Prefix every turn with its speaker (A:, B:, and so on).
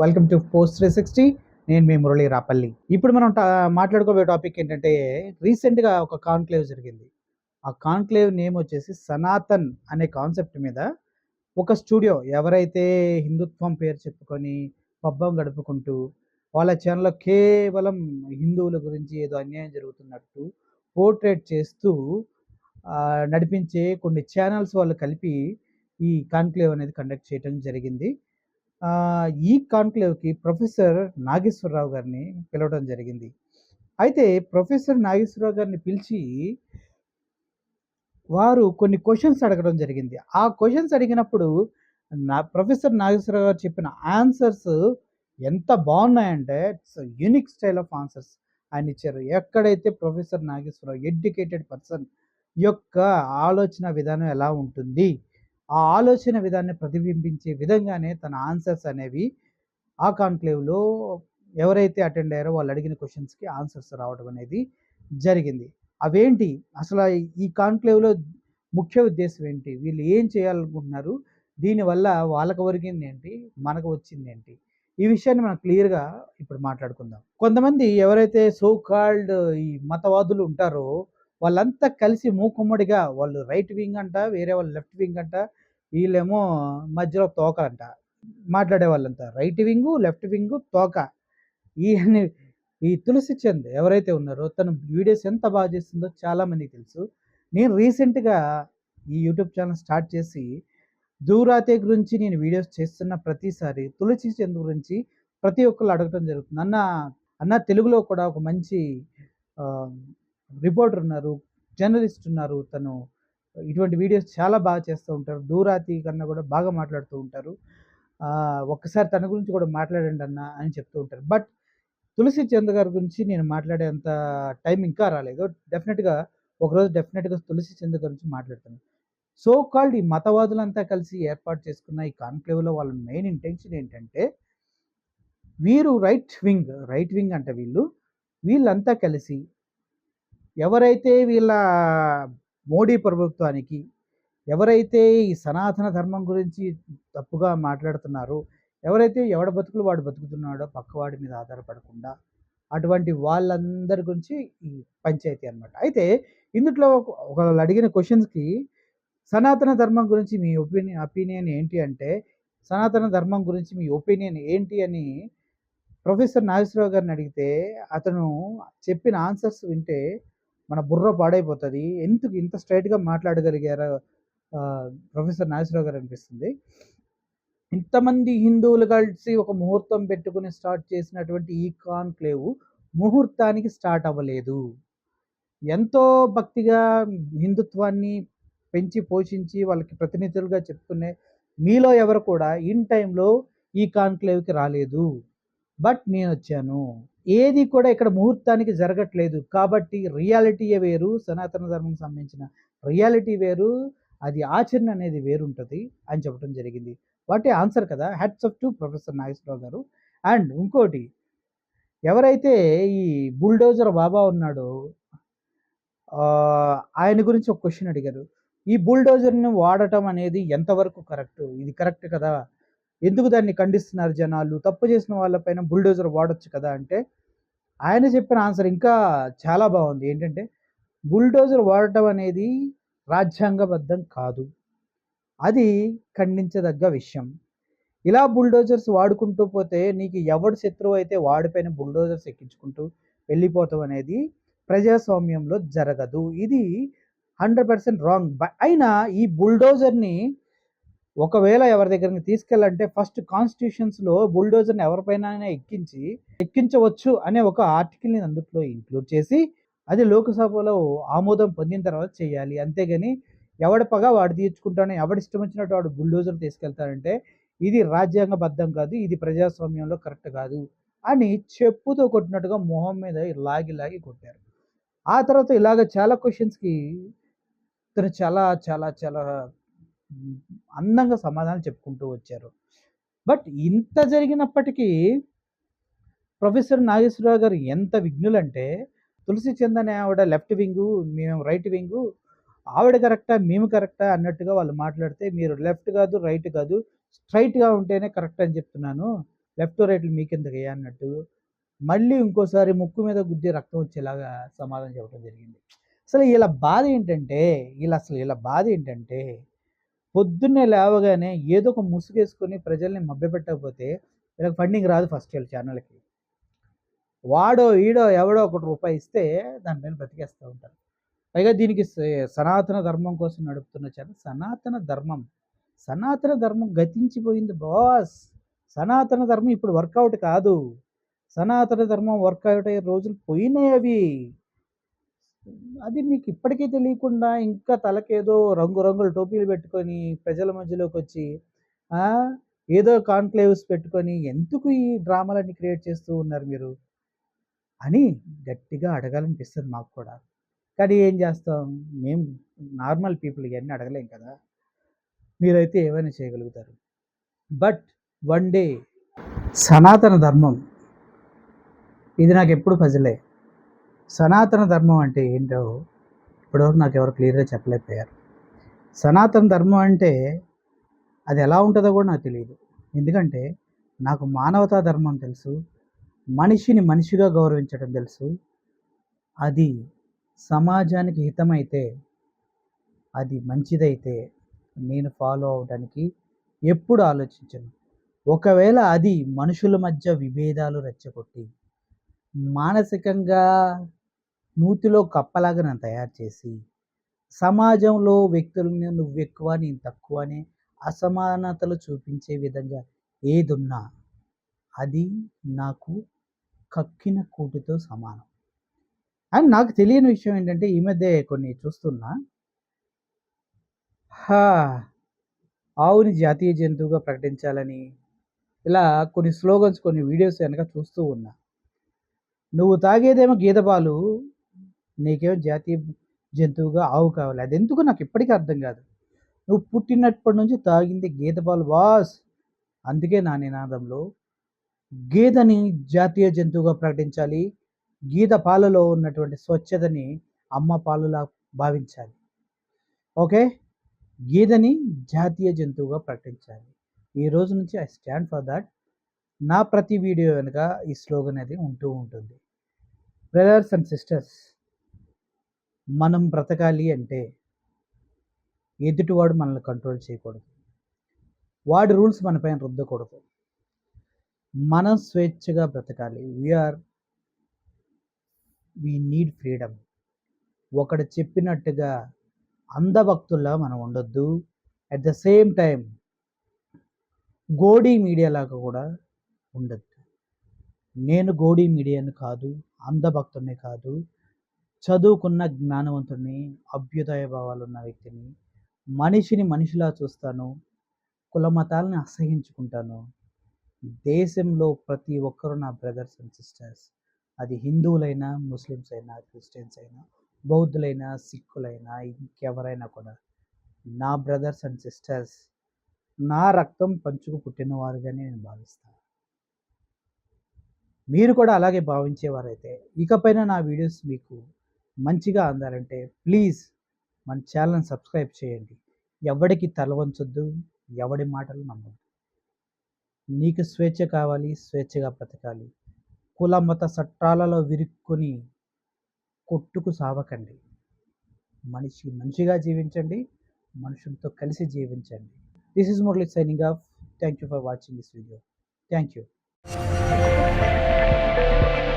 A: Welcome to post three sixty. నేను మీ మురళి రాపల్లి. ఇప్పుడు మనం టా- మాట్లాడుకోబోయే టాపిక్ ఏంటంటే రీసెంట్గా ఒక కాన్క్లేవ్ జరిగింది. ఆ కాన్క్లేవ్ నేమ్ వచ్చేసి సనాతన్ అనే కాన్సెప్ట్ మీద ఒక స్టూడియో ఎవరైతే హిందుత్వం పేరు చెప్పుకొని పబ్బం గడుపుకుంటూ వాళ్ళ ఛానల్లో కేవలం హిందువుల గురించి ఏదో అన్యాయం జరుగుతున్నట్టు పోర్ట్రేట్ చేస్తూ నడిపించే కొన్ని ఛానల్స్ వాళ్ళు కలిపి ఈ కాన్క్లేవ్ అనేది కండక్ట్ చేయడం జరిగింది. ఈ కాన్క్లేవ్కి ప్రొఫెసర్ నాగేశ్వరరావు గారిని పిలవడం జరిగింది. అయితే ప్రొఫెసర్ నాగేశ్వరరావు గారిని పిలిచి వారు కొన్ని క్వశ్చన్స్ అడగడం జరిగింది. ఆ క్వశ్చన్స్ అడిగినప్పుడు నా ప్రొఫెసర్ నాగేశ్వరరావు గారు చెప్పిన ఆన్సర్స్ ఎంత బాగున్నాయంటే it's unique style of answers ఆయన ఇచ్చారు. ఎక్కడైతే ప్రొఫెసర్ నాగేశ్వరరావు ఎడ్యుకేటెడ్ పర్సన్ యొక్క ఆలోచన విధానం ఎలా ఉంటుంది ఆ ఆలోచన విధాన్ని ప్రతిబింబించే విధంగానే తన ఆన్సర్స్ అనేవి ఆ కాన్క్లేవ్లో ఎవరైతే అటెండ్ అయ్యారో వాళ్ళు అడిగిన క్వశ్చన్స్కి ఆన్సర్స్ రావడం అనేది జరిగింది. అవేంటి? అసలు ఈ కాన్క్లేవ్లో ముఖ్య ఉద్దేశం ఏంటి? వీళ్ళు ఏం చేయాలనుకుంటున్నారు? దీనివల్ల వాళ్ళకు ఒరిగింది ఏంటి? మనకు వచ్చింది ఏంటి? ఈ విషయాన్ని మనం క్లియర్గా ఇప్పుడు మాట్లాడుకుందాం. కొంతమంది ఎవరైతే సో కాల్డ్ ఈ మతవాదులు ఉంటారో వాళ్ళంతా కలిసి మూకుమ్మడిగా వాళ్ళు రైట్ వింగ్ అంట వేరే వాళ్ళు లెఫ్ట్ వింగ్ అంట వీళ్ళేమో మధ్యలో తోక అంట. మాట్లాడే వాళ్ళంతా రైట్ వింగు లెఫ్ట్ వింగు తోక. ఈ ఈ తులసి చంద్ ఎవరైతే ఉన్నారో తను వీడియోస్ ఎంత బాగా చేస్తుందో చాలా మందికి తెలుసు. నేను రీసెంట్గా ఈ యూట్యూబ్ ఛానల్ స్టార్ట్ చేసి దూరాతే గురించి నేను వీడియోస్ చేస్తున్న ప్రతిసారి తులసి చంద్ గురించి ప్రతి ఒక్కళ్ళు అడగటం జరుగుతుంది. అన్న అన్న తెలుగులో కూడా ఒక మంచి రిపోర్టర్ ఉన్నారు జర్నలిస్ట్ ఉన్నారు తను ఇటువంటి వీడియోస్ చాలా బాగా చేస్తూ ఉంటారు. దూరాతి కన్నా కూడా బాగా మాట్లాడుతూ ఉంటారు. ఒక్కసారి తన గురించి కూడా మాట్లాడండి అన్న అని చెప్తూ ఉంటారు. బట్ తులసి చంద్ గారి గురించి నేను మాట్లాడేంత టైం ఇంకా రాలేదు. డెఫినెట్గా ఒకరోజు డెఫినెట్గా తులసి చంద్ గురించి మాట్లాడతాను. సో కాల్డ్ ఈ మతవాదులంతా కలిసి ఏర్పాటు చేసుకున్న ఈ కాన్క్లేవ్లో వాళ్ళ మెయిన్ ఇంటెన్షన్ ఏంటంటే వీరు రైట్ వింగ్ రైట్ వింగ్ అంటే వీళ్ళు. వీళ్ళంతా కలిసి ఎవరైతే వీళ్ళ మోడీ ప్రభుత్వానికి ఎవరైతే ఈ సనాతన ధర్మం గురించి తప్పుగా మాట్లాడుతున్నారో ఎవరైతే ఎవడ బతుకులు వాడు బతుకుతున్నాడో పక్కవాడి మీద ఆధారపడకుండా అటువంటి వాళ్ళందరి గురించి ఈ పంచాయతీ అన్నమాట. అయితే ఇందులో ఒక- ఒకళ్ళు అడిగిన క్వశ్చన్స్కి సనాతన ధర్మం గురించి మీ ఒపీనియన్ ఒపీనియన్ ఏంటి అంటే సనాతన ధర్మం గురించి మీ ఒపీనియన్ ఏంటి అని ప్రొఫెసర్ నాగేశ్వరరావు గారిని అడిగితే అతను చెప్పిన ఆన్సర్స్ వింటే మన బుర్ర పాడైపోతుంది. ఎందుకు ఇంత స్ట్రైట్గా మాట్లాడగలిగారు ప్రొఫెసర్ నాగేశ్వరరావు గారు అనిపిస్తుంది. ఇంతమంది హిందువులు కలిసి ఒక ముహూర్తం పెట్టుకుని స్టార్ట్ చేసినటువంటి ఈ కాన్క్లేవ్ ముహూర్తానికి స్టార్ట్ అవ్వలేదు. ఎంతో భక్తిగా హిందుత్వాన్ని పెంచి పోషించి వాళ్ళకి ప్రతినిధులుగా చెప్పుకునే మీలో ఎవరు కూడా ఇన్ టైంలో ఈ కాన్క్లేవ్కి రాలేదు. బట్ నేను వచ్చాను ఏది కూడా ఇక్కడ ముహూర్తానికి జరగట్లేదు. కాబట్టి రియాలిటీయే వేరు సనాతన ధర్మం సంబంధించిన రియాలిటీ వేరు అది ఆచరణ అనేది వేరుంటుంది అని చెప్పడం జరిగింది. వాటి ఆన్సర్ కదా hats off to professor Nageswararao గారు. అండ్ ఇంకోటి ఎవరైతే ఈ బుల్డోజర్ బాబా ఉన్నాడో ఆయన గురించి ఒక క్వశ్చన్ అడిగారు. ఈ బుల్డోజర్ని వాడటం అనేది ఎంతవరకు కరెక్ట్? ఇది కరెక్ట్ కదా? ఎందుకు దాన్ని ఖండిస్తున్నారు జనాలు? తప్పు చేసిన వాళ్ళపైన బుల్డోజర్ వాడొచ్చు కదా అంటే ఆయన చెప్పిన ఆన్సర్ ఇంకా చాలా బాగుంది. ఏంటంటే బుల్డోజర్ వాడటం అనేది రాజ్యాంగబద్ధం కాదు. అది ఖండించదగ్గ విషయం. ఇలా బుల్డోజర్స్ వాడుకుంటూ పోతే నీకు ఎవడు శత్రువు అయితే వాడిపైన బుల్డోజర్స్ ఎక్కించుకుంటూ వెళ్ళిపోతాం అనేది ప్రజాస్వామ్యంలో జరగదు. ఇది హండ్రెడ్ పర్సెంట్ రాంగ్. అయినా ఈ బుల్డోజర్ని ఒకవేళ ఎవరి దగ్గరికి తీసుకెళ్ళాలంటే ఫస్ట్ కాన్స్టిట్యూషన్స్లో బుల్డోజర్ని ఎవరిపైన ఎక్కించి ఎక్కించవచ్చు అనే ఒక ఆర్టికల్ని అందులో ఇంక్లూడ్ చేసి అది లోక్సభలో ఆమోదం పొందిన తర్వాత చేయాలి. అంతేగాని ఎవడి పగ వాడు తీర్చుకుంటాను ఎవడి ఇష్టం వచ్చినట్టు వాడు బుల్డోజర్ తీసుకెళ్తాడంటే ఇది రాజ్యాంగబద్ధం కాదు ఇది ప్రజాస్వామ్యంలో కరెక్ట్ కాదు అని చెప్పుతో కొట్టినట్టుగా మొహం మీద లాగి లాగి కొట్టారు. ఆ తర్వాత ఇలాగ చాలా క్వశ్చన్స్కి తను చాలా చాలా చాలా అందంగా సమాధానం చెప్పుకుంటూ వచ్చారు. బట్ ఇంత జరిగినప్పటికీ ప్రొఫెసర్ నాగేశ్వరరావు గారు ఎంత విఘ్నులంటే తులసి చంద్ అనే ఆవిడ లెఫ్ట్ వింగు మేము రైట్ వింగు ఆవిడ కరెక్టా మేము కరెక్టా అన్నట్టుగా వాళ్ళు మాట్లాడితే మీరు లెఫ్ట్ కాదు రైట్ కాదు స్ట్రైట్గా ఉంటేనే కరెక్ట్ అని చెప్తున్నాను లెఫ్ట్ రైట్లు మీకెందుకయ్యా అన్నట్టు మళ్ళీ ఇంకోసారి ముక్కు మీద గుద్ది రక్తం వచ్చేలాగా సమాధానం చెప్పడం జరిగింది. అసలు ఇలా బాధ ఏంటంటే ఇలా అసలు ఇలా బాధ ఏంటంటే పొద్దున్నే లేవగానే ఏదో ఒక ముసుగేసుకొని ప్రజల్ని మభ్యపెట్టకపోతే వీళ్ళకి ఫండింగ్ రాదు ఫస్ట్ వీళ్ళ ఛానల్కి వాడో ఈడో ఎవడో ఒకటి రూపాయి ఇస్తే దానిపైన బ్రతికేస్తూ ఉంటారు. పైగా దీనికి స- సనాతన ధర్మం కోసం నడుపుతున్న ఛానల్ సనాతన ధర్మం. సనాతన ధర్మం గతించిపోయింది బాస్ సనాతన ధర్మం ఇప్పుడు వర్కౌట్ కాదు. సనాతన ధర్మం వర్కౌట్ అయ్యే రోజులు పోయినాయి అవి. అది మీకు ఇప్పటికీ తెలియకుండా ఇంకా తలకేదో రంగురంగుల టోపీలు పెట్టుకొని ప్రజల మధ్యలోకి వచ్చి ఆ, ఏదో కాన్క్లేవ్స్ పెట్టుకొని ఎందుకు ఈ డ్రామాలన్నీ క్రియేట్ చేస్తూ ఉన్నారు మీరు? అని గట్టిగా అడగాలనిపిస్తుంది మాకు కూడా. కానీ ఏం చేస్తాం? మేము నార్మల్ పీపుల్ ఇవన్నీ అడగలేం కదా. మీరైతే ఏమైనా చేయగలుగుతారు. బట్ వన్ డే సనాతన ధర్మం ఇది నాకు ఎప్పుడు పజలే. సనాతన ధర్మం అంటే ఏంటో ఇప్పటివరకు నాకు ఎవరు క్లియర్గా చెప్పలేకపోయారు. సనాతన ధర్మం అంటే అది ఎలా ఉంటుందో కూడా నాకు తెలియదు. ఎందుకంటే నాకు మానవతా ధర్మం తెలుసు మనిషిని మనిషిగా గౌరవించడం తెలుసు. అది సమాజానికి హితమైతే అది మంచిదైతే నేను ఫాలో అవడానికి ఎప్పుడు ఆలోచించను. ఒకవేళ అది మనుషుల మధ్య విభేదాలు రెచ్చగొట్టి మానసికంగా నూతిలో కప్పలాగా నన్ను తయారు చేసి సమాజంలో వ్యక్తులని నువ్వు ఎక్కువ నేను తక్కువ అనే అసమానతలు చూపించే విధంగా ఏదున్నా అది నాకు కక్కిన కూటితో సమానం. అండ్ నాకు తెలియని విషయం ఏంటంటే ఈ మధ్య కొన్ని చూస్తున్నా. హా, ఆవుని జాతీయ జంతువుగా ప్రకటించాలని ఇలా కొన్ని స్లోగన్స్ కొన్ని వీడియోస్ కనుక చూస్తూ ఉన్నా. నువ్వు తాగేదేమో గీతపాలు నీకేమో జాతీయ జంతువుగా ఆవు కావాలి. అది ఎందుకు నాకు ఇప్పటికీ అర్థం కాదు. నువ్వు పుట్టినప్పటి నుంచి తాగింది గీతపాలు బాస్ అందుకే నా నినాదంలో గీతని జాతీయ జంతువుగా ప్రకటించాలి. గీత పాలలో ఉన్నటువంటి స్వచ్ఛతని అమ్మ పాలులా భావించాలి. ఓకే? గీతని జాతీయ జంతువుగా ప్రకటించాలి. ఈ రోజు నుంచి ఐ స్టాండ్ ఫర్ దట్. నా ప్రతి వీడియో వెనుక ఈ స్లోగన్ అనేది ఉంటూ ఉంటుంది. బ్రదర్స్ అండ్ సిస్టర్స్ మనం బ్రతకాలి అంటే ఎదుటివాడు మనల్ని కంట్రోల్ చేయకూడదు. వాడి రూల్స్ మనపైన రుద్దకూడదు. మనం స్వేచ్ఛగా బ్రతకాలి. వీఆర్ వీ నీడ్ ఫ్రీడమ్ ఒకడు చెప్పినట్టుగా అంధభక్తుల్లా మనం ఉండొద్దు. At the same time Godi media లాగా కూడా ఉండద్దు. నేను గోడీ మీడియాను కాదు అంధభక్తుడిని కాదు చదువుకున్న జ్ఞానవంతుడిని అభ్యుదయ భావాలు ఉన్న వ్యక్తిని మనిషిని మనిషిలా చూస్తాను కులమతాలను అసహించుకుంటాను. దేశంలో ప్రతి ఒక్కరు నా బ్రదర్స్ అండ్ సిస్టర్స్. అది హిందువులైనా ముస్లిమ్స్ అయినా క్రిస్టియన్స్ అయినా బౌద్ధులైనా సిక్కులైనా ఇంకెవరైనా కూడా నా బ్రదర్స్ అండ్ సిస్టర్స్ నా రక్తం పంచుకు పుట్టినవారుగానే నేను భావిస్తాను. మీరు కూడా అలాగే భావించేవారైతే ఇకపైన నా వీడియోస్ మీకు మంచిగా అందాలంటే ప్లీజ్ మన ఛానల్ని సబ్స్క్రైబ్ చేయండి. ఎవడికి తలవంచొద్దు ఎవడి మాటలు నమ్మద్దు. నీకు స్వేచ్ఛ కావాలి స్వేచ్ఛగా బ్రతకాలి. కుల మత చట్టాలలో విరుక్కుని కొట్టుకు సావకండి. మనిషి మనిషిగా జీవించండి మనుషులతో కలిసి జీవించండి. This is Murali signing off thank you for watching this video thank you Música